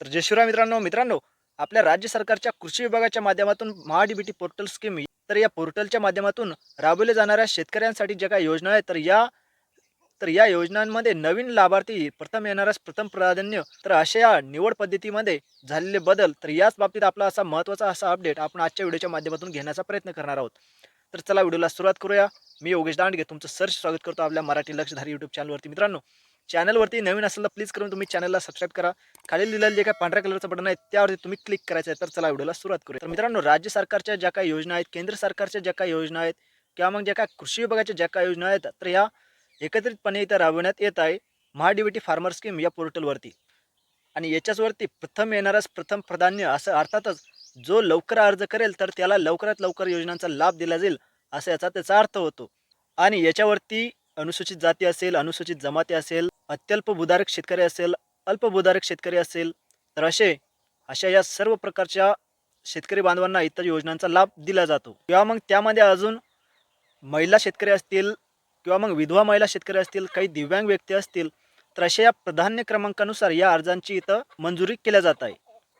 तर जय शिवराय मित्रांनो मित्रांनो आपल्या राज्य सरकारच्या कृषी विभागाच्या माध्यमातून महाडीबीटी पोर्टल स्कीम तर या पोर्टलच्या माध्यमातून राबवल्या जाणाऱ्या शेतकऱ्यांसाठी ज्या काही योजना आहेत तर या तर या योजनांमध्ये नवीन लाभार्थी प्रथम येणाऱ्यास प्रथम प्राधान्य तर अशा या निवड पद्धतीमध्ये झालेले बदल तर याच बाबतीत आपला असा महत्त्वाचा असा अपडेट आपण आजच्या व्हिडिओच्या माध्यमातून घेण्याचा प्रयत्न करणार आहोत. तर चला व्हिडिओला सुरुवात करूया. मी योगेश दांडगे तुमचं सर्च स्वागत करतो आपल्या मराठी लक्षधारी यूट्यूब चॅनलवरती मित्रांनो चॅनलवरती नवीन असेल तर प्लीज करून तुम्ही चॅनलला सबस्क्राईब करा. खाली लिहिलेलं जे काही पांढऱ्या कलरचं बटन आहे त्यावरती तुम्ही क्लिक करायचं आहे तर चला व्हिडिओला सुरुवात करूया. तर मित्रांनो राज्य सरकारच्या ज्या काही योजना आहेत केंद्र सरकारच्या ज्या काही योजना आहेत किंवा मग ज्या काही कृषी विभागाच्या ज्या काही योजना आहेत तर ह्या एकत्रितपणे इथं राबवण्यात येत आहे महाडीबीटी फार्मर स्कीम या पोर्टलवरती आणि याच्याचवरती प्रथम येणारच प्रथम प्राधान्य असं अर्थातच जो लवकर अर्ज करेल तर त्याला लवकरात लवकर योजनांचा लाभ दिला जाईल असं याचा त्याचा अर्थ होतो. आणि याच्यावरती अनुसूचित जाती असेल अनुसूचित जमाती असेल अत्यल्प भूधारक शेतकरी असेल अल्पभूधारक शेतकरी असेल तर असे अशा या सर्व प्रकारच्या शेतकरी बांधवांना इतर योजनांचा लाभ दिला जातो. किंवा मग त्यामध्ये अजून महिला शेतकरी असतील किंवा मग विधवा महिला शेतकरी असतील काही दिव्यांग व्यक्ती असतील तर अशा या प्राधान्य क्रमांकानुसार या अर्जांची इथं मंजुरी केल्या जात आहे.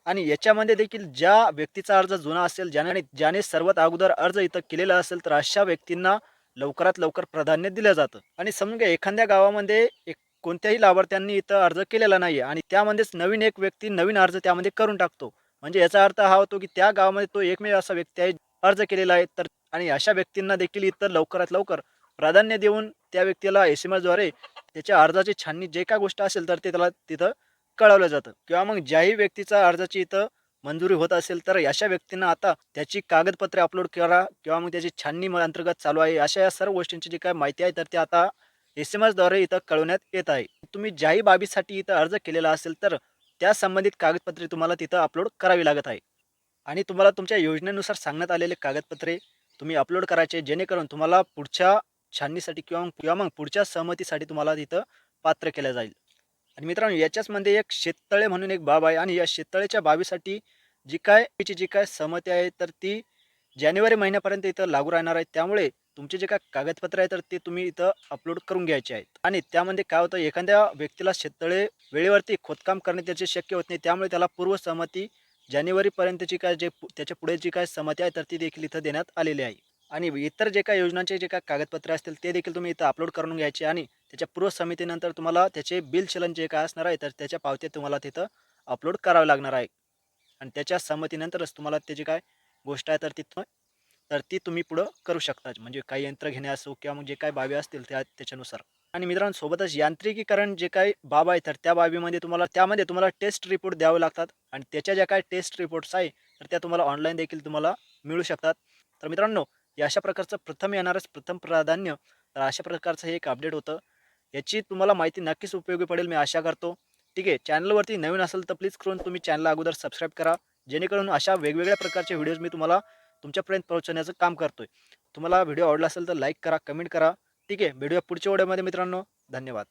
आणि याच्यामध्ये देखील ज्या व्यक्तीचा अर्ज जुना असेल ज्याने ज्याने सर्वात अगोदर अर्ज इथं केलेला असेल तर अशा व्यक्तींना लवकरात लवकर प्राधान्य दिलं जातं. आणि समजा एखाद्या गावामध्ये एक कोणत्याही लाभार्थ्यांनी इथं अर्ज केलेला नाही आहे आणि त्यामध्येच नवीन एक व्यक्ती नवीन अर्ज त्यामध्ये करून टाकतो. म्हणजे याचा अर्थ हा होतो की त्या गावामध्ये तो एकमेव असा व्यक्ती आहे अर्ज केलेला आहे तर आणि अशा व्यक्तींना देखील इतर लवकरात लवकर प्राधान्य देऊन त्या व्यक्तीला एस एम एसद्वारे त्याच्या अर्जाची छाननी जे काय गोष्ट असेल तर ते त्याला तिथं कळवलं जातं. किंवा मग ज्याही व्यक्तीचा अर्जाची इथं मंजुरी होत असेल तर अशा व्यक्तींना आता त्याची कागदपत्रे अपलोड करा किंवा मग त्याची छाननी अंतर्गत चालू आहे. अशा या सर्व गोष्टींची जी काय माहिती आहे तर ते आता एस एम एसद्वारे इथं कळवण्यात येत आहे. तुम्ही ज्याही बाबीसाठी इथं अर्ज केलेला असेल तर त्या संबंधित कागदपत्रे तुम्हाला तिथं अपलोड करावी लागत आहे. आणि तुम्हाला तुमच्या योजनेनुसार सांगण्यात आलेले कागदपत्रे तुम्ही अपलोड करायचे जेणेकरून तुम्हाला पुढच्या छाननीसाठी किंवा मग किंवा मग पुढच्या सहमतीसाठी तुम्हाला तिथं पात्र केलं जाईल. आणि मित्रांनो याच्याचमध्ये एक शेततळे म्हणून एक बाब आहे आणि या शेततळेच्या बाबीसाठी जी काय जी काय सहमती आहे तर ती जानेवारी महिन्यापर्यंत इथं लागू राहणार आहे. त्यामुळे तुमचे जे काय कागदपत्र आहे तर ते तुम्ही इथं अपलोड करून घ्यायचे आहेत. आणि त्यामध्ये काय होतं एखाद्या व्यक्तीला शेततळे वेळेवरती खोदकाम करणे त्याचे शक्य होत नाही. त्यामुळे त्याला पूर्व सहमती जानेवारीपर्यंतची काय जे पु- त्याच्या पुढे जी काय सहमती आहे तर ती देखील इथं देण्यात आलेली आहे. आणि इतर जे काही योजनांचे जे काय कागदपत्रे असतील ते देखील तुम्ही इथं अपलोड करून घ्यायचे आणि त्याच्या पूर्व समितीनंतर तुम्हाला त्याचे बिल चलन जे काय असणार आहे तर त्याच्या पावत्या तुम्हाला तिथं अपलोड करावं लागणार आहे. आणि त्याच्या संमतीनंतरच तुम्हाला त्याची काय गोष्ट आहे तर तिथं तर ती तुम्ही पुढं करू शकता. म्हणजे काही यंत्र घेणे असो किंवा मग जे काही बाबी असतील त्या त्याच्यानुसार. आणि मित्रांनो सोबतच यांत्रिकीकरण जे काही बाब आहे तर त्या बाबीमध्ये तुम्हाला त्यामध्ये तुम्हाला टेस्ट रिपोर्ट द्यावे लागतात. आणि त्याच्या ज्या काही टेस्ट रिपोर्ट्स आहे तर त्या तुम्हाला ऑनलाईन देखील तुम्हाला मिळू शकतात. तर मित्रांनो या अशा प्रकारचं प्रथम येणारच प्रथम प्राधान्य तर अशा प्रकारचं हे एक अपडेट होतं. याची तुम्हाला माहिती नक्कीच उपयोगी पडेल मी आशा करतो. ठीक आहे चॅनलवरती नवीन असेल तर प्लीज करून तुम्ही चॅनलला अगोदर सबस्क्राईब करा. जेणेकरून अशा वेगवेगळ्या प्रकारचे व्हिडिओज मी तुम्हाला तुमच्यापर्यंत पोहोचवण्याचं काम करतोय. तुम्हाला व्हिडिओ आवडला असेल तर लाईक करा कमेंट करा. ठीक आहे व्हिडिओ पुढच्या व्हिडिओमध्ये मित्रांनो. धन्यवाद.